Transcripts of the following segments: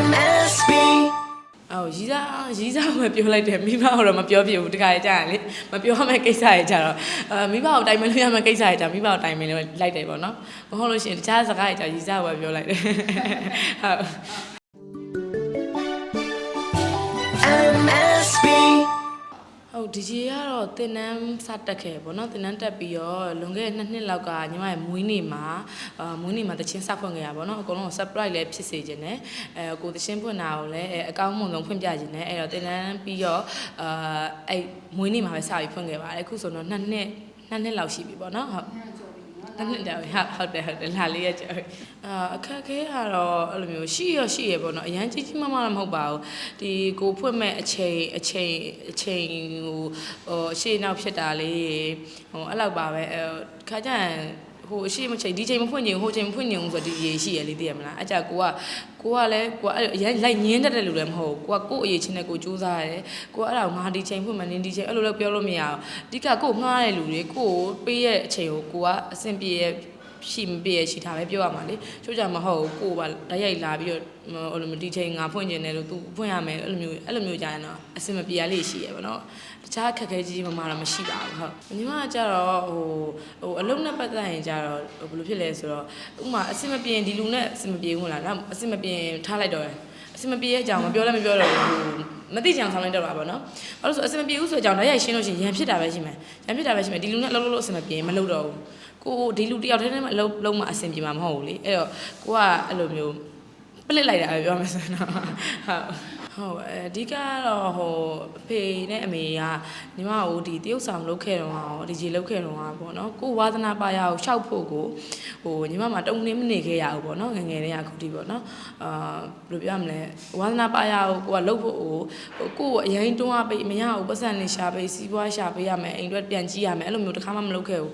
MSB အော်ရီးစားရီးစားမပြောလိုက်တယ်မိဘကတော့မပြောပြဘူးတခါကြာရင်လေမပြောမဲ့ကိစ္စရဲ့ကြတော့အာမိဘကိုတိုင်မလို့ရမဲ့ကိစ္စရဲ့ကြမိဘကိုတိုင်မလို့လိုက်တယ်ပေါ့နော်မဟုတ်လို့ရှိရင်တခြားစကားရဲ့ကြရီးစားကိုပဲပြောလိုက်တယ်ဟုတ် ဒီကြီးကတော့တင်နန်းစတက်ခဲ့ပေါ့နော်တင်နန်းတက်ပြီးတော့လွန်ခဲ့တဲ့နှစ်နှစ်လောက်ကညီမရဲ့မွေးနေ့မှာအာမွေးနေ့မှာတချင်းစဖွင့်ခဲ့ရပါတော့အကုန်လုံး surprise လည်းဖြစ်စေခြင်းနဲ့အဲကိုတချင်းဖွင့်တာကိုလည်းအဲအကောင်းမွန်ဆုံးဖွင့်ပြခြင်းနဲ့အဲ့တော့တင်နန်းပြီးတော့အာအဲ့မွေးနေ့မှာပဲစပြီးဖွင့်ခဲ့ပါတယ်အခုဆိုတော့နှစ်နှစ်နှစ်နှစ်လောက်ရှိပြီပေါ့နော်ဟုတ် တနစ်တယ်ဟုတ်ဟုတ်တယ်ဟုတ်တယ်လာလေးရကြော်အာအခက်ခဲကတော့အဲ့လိုမျိုးရှိရရှိရပေါ့နော်အရန်ကြီးကြီးမားမားတော့မဟုတ်ပါဘူးဒီကိုဖွင့်မဲ့အချိန်အချိန်အချိန်ဟိုဟိုအရှိနောက်ဖြစ်တာလေးဟိုအဲ့လောက်ပါပဲအဲခါကျရင် ဟိုအရှိမချိန်ဒီချိန်မဖွင့်ချင်ဟိုချိန်မဖွင့်ချင်ဘူးဆိုတော့ဒီရေရှိရလေသိရမလားအကြကိုကကိုကလည်းကိုကအဲ့အရင်လိုက်ညင်းတတ်တဲ့လူလည်းမဟုတ်ဘူးကိုကကို့အရေးချင်းနဲ့ကိုစူးစမ်းရတယ်ကိုကအဲ့ဒါကိုငါဒီချိန်ဖွင့်မှနင်းဒီချိန်အဲ့လိုလည်းပြောလို့မရအောင်အဓိကကို့ငှားတဲ့လူတွေကိုကိုပေးရဲ့အချိန်ကိုကိုကအဆင်ပြေရဲ့ ရှိမပြေရဲ့ရှိတာပဲပြောရမှာလေချို့ကြမဟုတ်ဘူးကိုကဓာတ်ရိုက်လာပြီးတော့ဟိုလိုမျိုးဒီချိန်ငါဖွင့်ကျင်တယ်လို့ तू ဖွင့်ရမယ်အဲ့လိုမျိုးအဲ့လိုမျိုးကြာရင်တော့အဆင်မပြေရလေးရှိရပါတော့တခြားအခက်အခဲကြီးကြီးမမတော့မရှိပါဘူးဟုတ်ညီမကကြတော့ဟိုဟိုအလုံးနဲ့ပတ်သက်ရင်ကြတော့ဘယ်လိုဖြစ်လဲဆိုတော့ဥပမာအဆင်မပြေရင်ဒီလူနဲ့အဆင်မပြေဘူးလားနောက်အဆင်မပြေရင်ထားလိုက်တော့ တယ်အဆင်မပြေရဲ့အကြောင်းမပြောလည်းမပြောတော့ဘူးဟိုမသိကြအောင်ဆောင်လိုက်တော့တာပေါ့နော်ဘာလို့ဆိုအဆင်မပြေဘူးဆိုတဲ့အကြောင်းဓာတ်ရိုက်ရှင်းလို့ရှိရင်ရန်ဖြစ်တာပဲရှိမယ်ရန်ဖြစ်တာပဲရှိမယ်ဒီလူနဲ့အလုပ်လုပ်လို့အဆင်မပြေရင်မလုပ်တော့ဘူးကိုဒီလူတယောက်တည်းနဲ့မှအလုပ်လုပ်မှအဆင်ပြေမှာမဟုတ်ဘူးလေအဲ့တော့ကိုကအဲ့လိုမျိုးပလစ်လိုက်တာပဲပြောမယ်ဆိုရင်တော့ဟုတ် ဟုတ်အဓိကကတော့ဟိုအဖေနဲ့အမေကညီမကိုဒီတရုတ်ဆောင်လုပ်ခဲ့တော့ရောဒီကြီးလုပ်ခဲ့တော့ဟာပေါ့နော်ကိုဝါသနာပါရကိုရှောက်ဖို့ကိုဟိုညီမမှာတုံနေမနေခဲ့ရဘူးပေါ့နော်ငယ်ငယ်လေးကခုထိပေါ့နော်အာဘယ်လိုပြောရမလဲဝါသနာပါရကိုကိုကလုပ်ဖို့ဟိုကိုကိုအရင်တွန်းအပိတ်မရဘူးပတ်စံနေရှာပေးစီးပွားရှာပေးရမယ်အိမ်အတွက်ပြန်ကြည့်ရမယ်အဲ့လိုမျိုးတစ်ခါမှမလုပ်ခဲ့ဘူး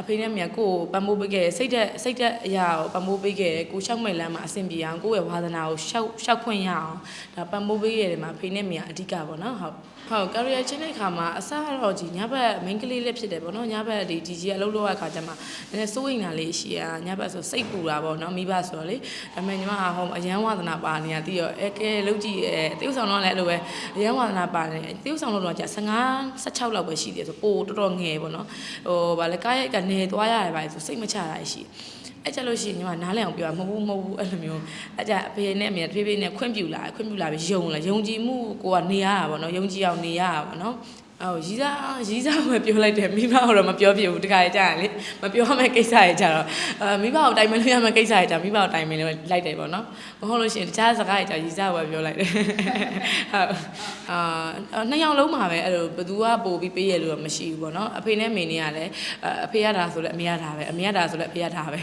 အဖေနဲ့အမေကကိုယ်ကိုပံမိုးပေးခဲ့တယ်စိတ်သက်စိတ်သက်အရာကိုပံမိုးပေးခဲ့တယ်ကိုရှောက်မဲ့လမ်းမှာအဆင်ပြေအောင်ကိုယ့်ရဲ့ဝါသနာကိုရှောက်ရှောက်ခွင့်ရအောင်ဒါပံမိုးပေးခဲ့တယ်မှာအဖေနဲ့အမေကအဓိကပေါ့နော်ဟုတ်ဟုတ် career ချင်းတဲ့ခါမှာအစကတော့ကြီးညဘက် main ကလေးလေးဖြစ်တယ်ပေါ့နော်ညဘက်ဒီဒီကြီးအလုပ်လုပ်ရခါကျမှနည်းနည်းစိုးရိမ်တာလေးရှိရညဘက်ဆိုစိတ်ပူတာပေါ့နော်မိဘဆိုတော့လေဒါပေမဲ့ညီမကဟိုအရန်ဝါသနာပါနေတာတီးရောအဲကဲလုပ်ကြည့်အဲတရုပ်ဆောင်တော့လည်းအဲ့လိုပဲအရန်ဝါသနာပါနေတရုပ်ဆောင်လို့တော့ကြာ15 16လောက်ပဲရှိတယ်ဆိုပိုတော်တော်ငယ်ပေါ့နော်ဟိုဗာလေကားရိုက်ကနေသွားရတယ်ပါဆိုစိတ်မချတာရှိအဲ့ကြလို့ရှိရင်ညီမနားလည်အောင်ပြောရမဟုတ်ဘူးမဟုတ်ဘူးအဲ့လိုမျိုးအဲ့ကြအဖေနဲ့အမေတဖြည်းဖြည်းနဲ့ခွင့်ပြုလာခွင့်ပြုလာပြီးယုံလာယုံကြည်မှုကိုကနေရတာပေါ့နော်ယုံကြည်အောင်နေရတာပေါ့နော် အော်ရီးစားရီးစားကိုပဲပြောလိုက်တယ်မိဘကတော့မပြောပြဘူးတခါကြာရင်လေမပြောမဲ့ကိစ္စရဲ့ကြတော့အာမိဘကိုတိုင်မလို့ရမဲ့ကိစ္စရဲ့ကြမိဘကိုတိုင်မလို့လိုက်တယ်ပေါ့နော်မဟုတ်လို့ရှိရင်တခြားစကားရဲ့ကြရီးစားကိုပဲပြောလိုက်တယ်ဟုတ်အာနှစ်ယောက်လုံးမှာပဲအဲ့လိုဘသူကပို့ပြီးပေးရလို့တော့မရှိဘူးပေါ့နော်အဖေနဲ့မေနဲ့ကလည်းအဖေရတာဆိုလည်းအမေရတာပဲအမေရတာဆိုလည်းအဖေရတာပဲ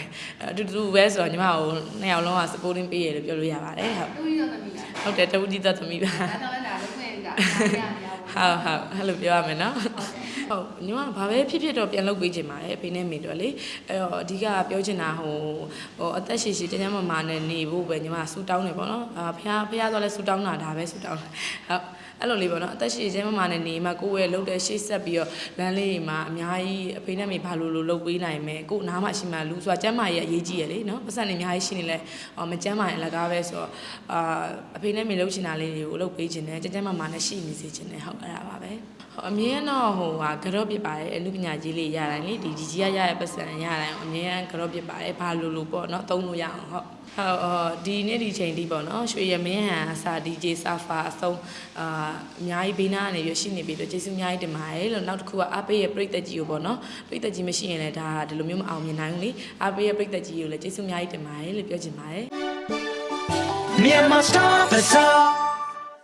အတူတူပဲဆိုတော့ညီမကိုနှစ်ယောက်လုံးက supporting ပေးရလို့ပြောလို့ရပါတယ်ဟုတ်တူရီတော့သမီးလားဟုတ်တယ်တဝတိသက်သမီးပါဒါတော့လည်းဒါလုံးဝဒါအားရမရဘူး ဟုတ်ဟုတ်အဲ့လိုပြောရမယ်နော်ဟုတ်ညီမဘာပဲဖြစ်ဖြစ်တော့ပြန်လုပ်ပေးချင်ပါတယ်အဖေနဲ့မိတော့လေအဲ့တော့အဓိကပြောချင်တာဟိုဟိုအသက်ရှိရှိတကယ်မှမာနဲ့နေဖို့ပဲညီမဆူတောင်းနေပေါ့နော်အာဖះဖះဆိုလဲဆူတောင်းတာဒါပဲဆူတောင်းဟုတ် အဲ့လိုလေးပေါ့နော်အသက်ရှိရှိမမာနဲ့နေမှကိုယ့်ရဲ့လုပ်တဲ့ရှေ့ဆက်ပြီးတော့လမ်းလေးမှာအများကြီးအဖေနဲ့မိဘာလို့လို့လုပ်ပေးနိုင်မယ်ကို့နားမှာရှိမှလူဆိုတာကျမ်းမာရေးအရေးကြီးရလေနော်ပတ်စံနေအများကြီးရှိနေလဲဟောမကျမ်းမာရင်အလကားပဲဆိုတော့အာအဖေနဲ့မိလုပ်ချင်တာလေးတွေကိုလုပ်ပေးချင်တယ်ကျမ်းကျမ်းမာမာနဲ့ရှိနေစေချင်တယ်ဟုတ်အဲ့ဒါပါပဲဟုတ်အမြဲတော့ဟိုဟာကြော့ပြစ်ပါတယ်အမှုပညာကြီးလေးရတိုင်းလေဒီဒီကြီးရရရဲ့ပတ်စံရတိုင်းအမြဲကြော့ပြစ်ပါတယ်ဘာလို့လို့ပေါ့နော်သုံးလို့ရအောင်ဟုတ် ဟုတ်အော်ဒီနေ့ဒီချိန်ဒီပေါ့နော်ရွှေရမင်းဟန်အစာ DJ စာဖာအဆုံးအာအများကြီးဘေးနားကနေရရှိနေပြီတော့ကျေးဇူးအများကြီးတင်ပါတယ်လို့နောက်တစ်ခုကအားပေးရဲ့ပြိသက်ကြီးကိုပေါ့နော်ပြိသက်ကြီးမရှိရင်လည်းဒါဒီလိုမျိုးမအောင်မြင်နိုင်ဘူးလေအားပေးရဲ့ပြိသက်ကြီးကိုလည်းကျေးဇူးအများကြီးတင်ပါတယ်လို့ပြောချင်ပါတယ် Myanmar Star Bazaar